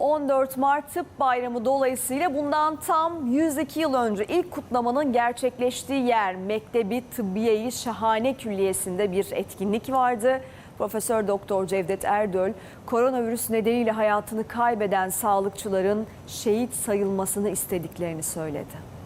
14 Mart Tıp Bayramı dolayısıyla bundan tam 102 yıl önce ilk kutlamanın gerçekleştiği yer Mektebi Tıbbiye-i Şahane Külliyesi'nde bir etkinlik vardı. Profesör Doktor Cevdet Erdöl, koronavirüs nedeniyle hayatını kaybeden sağlıkçıların şehit sayılmasını istediklerini söyledi.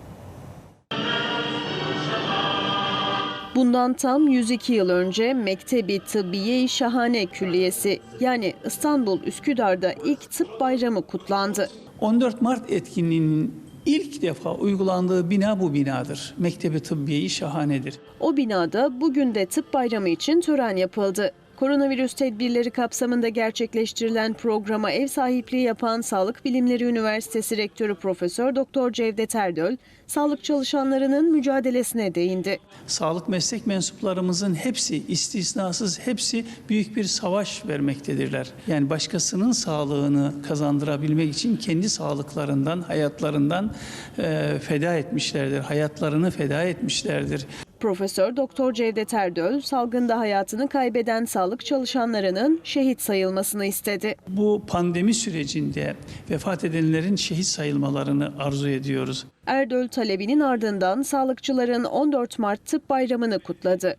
Bundan tam 102 yıl önce Mektebi Tıbbiye-i Şahane Külliyesi yani İstanbul Üsküdar'da ilk tıp bayramı kutlandı. 14 Mart etkinliğinin ilk defa uygulandığı bina bu binadır. Mektebi Tıbbiye-i Şahanedir. O binada bugün de tıp bayramı için tören yapıldı. Koronavirüs tedbirleri kapsamında gerçekleştirilen programa ev sahipliği yapan Sağlık Bilimleri Üniversitesi Rektörü Profesör Doktor Cevdet Erdöl, sağlık çalışanlarının mücadelesine değindi. Sağlık meslek mensuplarımızın hepsi istisnasız hepsi büyük bir savaş vermektedirler. Yani başkasının sağlığını kazandırabilmek için kendi sağlıklarından, hayatlarından eee, feda etmişlerdir. Hayatlarını feda etmişlerdir. Profesör Doktor Cevdet Erdöl, salgında hayatını kaybeden sağlık çalışanlarının şehit sayılmasını istedi. Bu pandemi sürecinde vefat edenlerin şehit sayılmalarını arzu ediyoruz. Erdöl talebinin ardından sağlıkçıların 14 Mart Tıp Bayramı'nı kutladı.